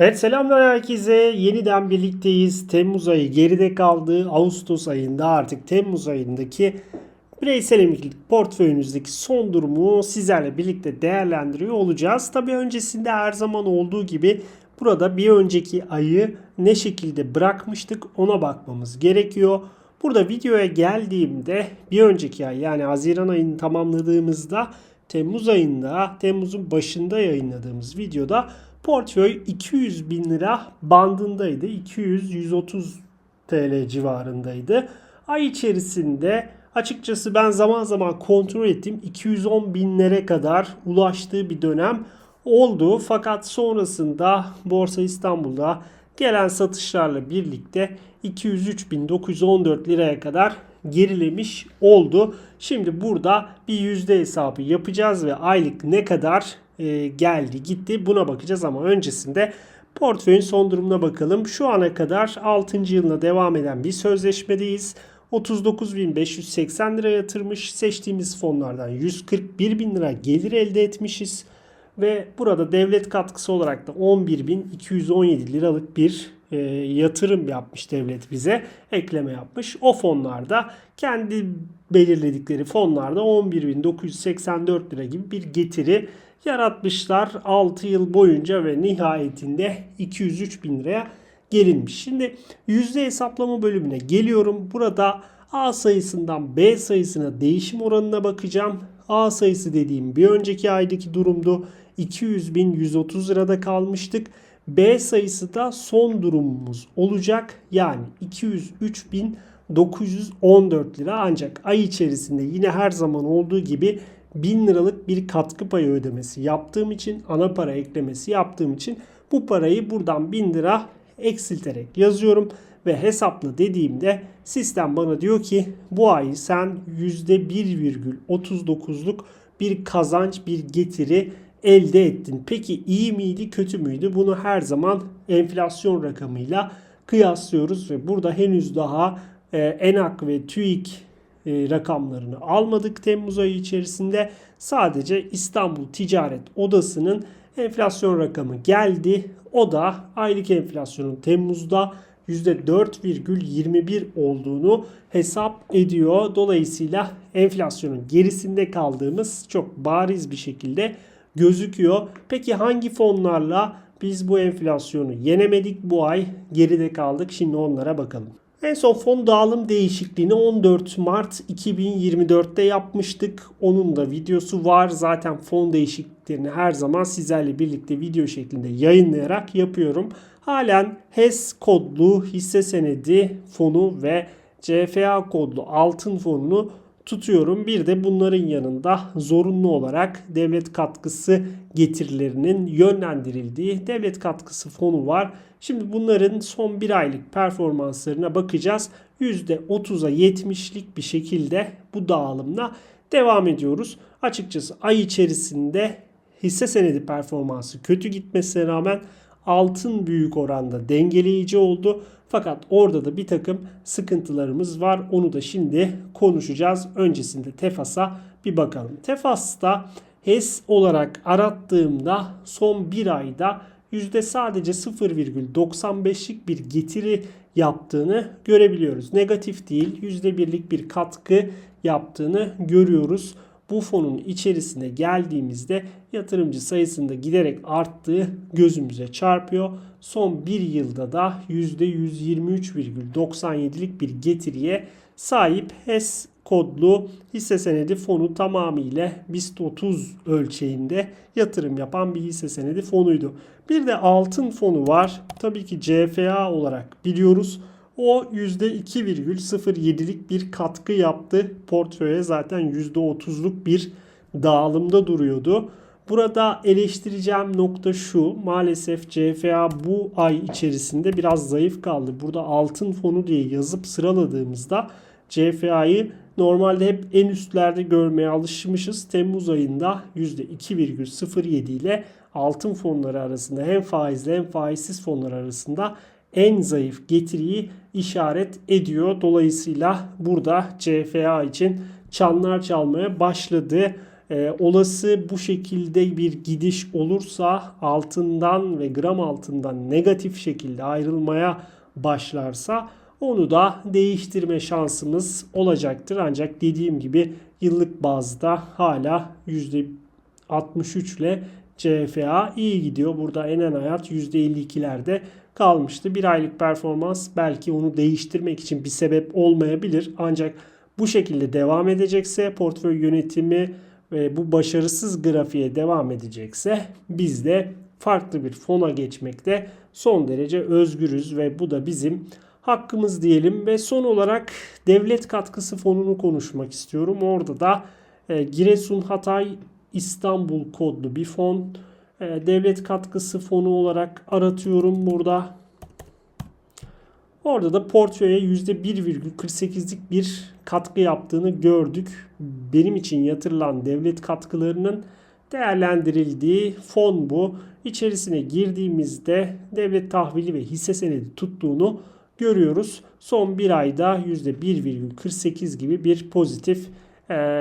Evet selamlar herkese. Yeniden birlikteyiz. Temmuz ayı geride kaldı. Ağustos ayında artık Temmuz ayındaki bireysel emeklilik portföyünüzdeki son durumu sizlerle birlikte değerlendiriyor olacağız. Tabii öncesinde her zaman olduğu gibi burada bir önceki ayı ne şekilde bırakmıştık ona bakmamız gerekiyor. Burada videoya geldiğimde bir önceki ay yani Haziran ayını tamamladığımızda Temmuz ayında, Temmuz'un başında yayınladığımız videoda portföy 200 bin lira bandındaydı. 200-130 TL civarındaydı. Ay içerisinde açıkçası ben zaman zaman kontrol ettim. 210 binlere kadar ulaştığı bir dönem oldu. Fakat sonrasında Borsa İstanbul'da gelen satışlarla birlikte 203.914 liraya kadar gerilemiş oldu. Şimdi burada bir yüzde hesabı yapacağız ve aylık ne kadar e, geldi gitti buna bakacağız ama öncesinde portföyün son durumuna bakalım. Şu ana kadar 6. yılına devam eden bir sözleşmedeyiz. 39.580 lira yatırmış. Seçtiğimiz fonlardan 141 bin lira gelir elde etmişiz. Ve burada devlet katkısı olarak da 11.217 liralık bir e, yatırım yapmış devlet bize. Ekleme yapmış. O fonlarda kendi belirledikleri fonlarda 11.984 lira gibi bir getiri yaratmışlar 6 yıl boyunca ve nihayetinde 203 bin liraya gelinmiş. Şimdi yüzde hesaplama bölümüne geliyorum. Burada A sayısından B sayısına değişim oranına bakacağım. A sayısı dediğim bir önceki aydaki durumdu. 200 bin 130 lirada kalmıştık. B sayısı da son durumumuz olacak. Yani 203 bin 914 lira ancak ay içerisinde yine her zaman olduğu gibi 1000 liralık bir katkı payı ödemesi yaptığım için ana para eklemesi yaptığım için bu parayı buradan 1000 lira eksilterek yazıyorum ve hesapla dediğimde sistem bana diyor ki bu ay sen %1,39'luk bir kazanç bir getiri elde ettin. Peki iyi miydi kötü müydü? Bunu her zaman enflasyon rakamıyla kıyaslıyoruz ve burada henüz daha e, ENAK ve TÜİK rakamlarını almadık Temmuz ayı içerisinde. Sadece İstanbul Ticaret Odası'nın enflasyon rakamı geldi. O da aylık enflasyonun Temmuz'da %4,21 olduğunu hesap ediyor. Dolayısıyla enflasyonun gerisinde kaldığımız çok bariz bir şekilde gözüküyor. Peki hangi fonlarla biz bu enflasyonu yenemedik bu ay geride kaldık? Şimdi onlara bakalım. En son fon dağılım değişikliğini 14 Mart 2024'te yapmıştık. Onun da videosu var. Zaten fon değişikliklerini her zaman sizlerle birlikte video şeklinde yayınlayarak yapıyorum. Halen HES kodlu hisse senedi fonu ve CFA kodlu altın fonunu tutuyorum. Bir de bunların yanında zorunlu olarak devlet katkısı getirilerinin yönlendirildiği devlet katkısı fonu var. Şimdi bunların son bir aylık performanslarına bakacağız. %30'a 70'lik bir şekilde bu dağılımla devam ediyoruz. Açıkçası ay içerisinde hisse senedi performansı kötü gitmesine rağmen altın büyük oranda dengeleyici oldu. Fakat orada da bir takım sıkıntılarımız var. Onu da şimdi konuşacağız. Öncesinde Tefas'a bir bakalım. Tefas'ta HES olarak arattığımda son bir ayda yüzde sadece 0,95'lik bir getiri yaptığını görebiliyoruz. Negatif değil, yüzde birlik bir katkı yaptığını görüyoruz. Bu fonun içerisine geldiğimizde yatırımcı sayısında giderek arttığı gözümüze çarpıyor. Son bir yılda da %123,97'lik bir getiriye sahip HES kodlu hisse senedi fonu tamamıyla BIST 30 ölçeğinde yatırım yapan bir hisse senedi fonuydu. Bir de altın fonu var. Tabii ki CFA olarak biliyoruz. O %2,07'lik bir katkı yaptı. Portföye zaten %30'luk bir dağılımda duruyordu. Burada eleştireceğim nokta şu. Maalesef CFA bu ay içerisinde biraz zayıf kaldı. Burada altın fonu diye yazıp sıraladığımızda CFA'yı normalde hep en üstlerde görmeye alışmışız. Temmuz ayında %2,07 ile altın fonları arasında hem faizli hem faizsiz fonlar arasında en zayıf getiriyi işaret ediyor. Dolayısıyla burada CFA için çanlar çalmaya başladı. Ee, olası bu şekilde bir gidiş olursa altından ve gram altından negatif şekilde ayrılmaya başlarsa onu da değiştirme şansımız olacaktır. Ancak dediğim gibi yıllık bazda hala %63 ile CFA iyi gidiyor. Burada enen hayat %52'lerde kalmıştı. Bir aylık performans belki onu değiştirmek için bir sebep olmayabilir. Ancak bu şekilde devam edecekse portföy yönetimi ve bu başarısız grafiğe devam edecekse biz de farklı bir fona geçmekte son derece özgürüz ve bu da bizim hakkımız diyelim ve son olarak devlet katkısı fonunu konuşmak istiyorum. Orada da e, Giresun Hatay İstanbul kodlu bir fon. E, devlet katkısı fonu olarak aratıyorum burada. Orada da portföye %1,48'lik bir katkı yaptığını gördük. Benim için yatırılan devlet katkılarının değerlendirildiği fon bu. İçerisine girdiğimizde devlet tahvili ve hisse senedi tuttuğunu görüyoruz. Son bir ayda %1,48 gibi bir pozitif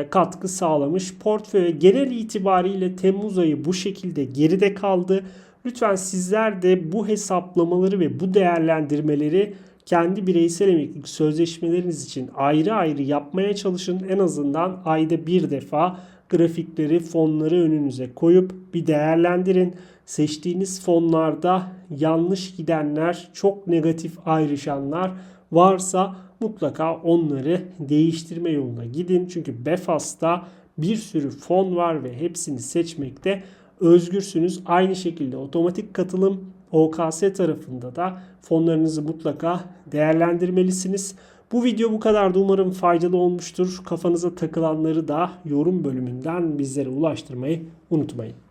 katkı sağlamış. Portföy genel itibariyle Temmuz ayı bu şekilde geride kaldı. Lütfen sizler de bu hesaplamaları ve bu değerlendirmeleri kendi bireysel emeklilik sözleşmeleriniz için ayrı ayrı yapmaya çalışın. En azından ayda bir defa grafikleri, fonları önünüze koyup bir değerlendirin. Seçtiğiniz fonlarda yanlış gidenler, çok negatif ayrışanlar varsa mutlaka onları değiştirme yoluna gidin. Çünkü Befas'ta bir sürü fon var ve hepsini seçmekte özgürsünüz. Aynı şekilde otomatik katılım OKS tarafında da fonlarınızı mutlaka değerlendirmelisiniz. Bu video bu kadardı. Umarım faydalı olmuştur. Kafanıza takılanları da yorum bölümünden bizlere ulaştırmayı unutmayın.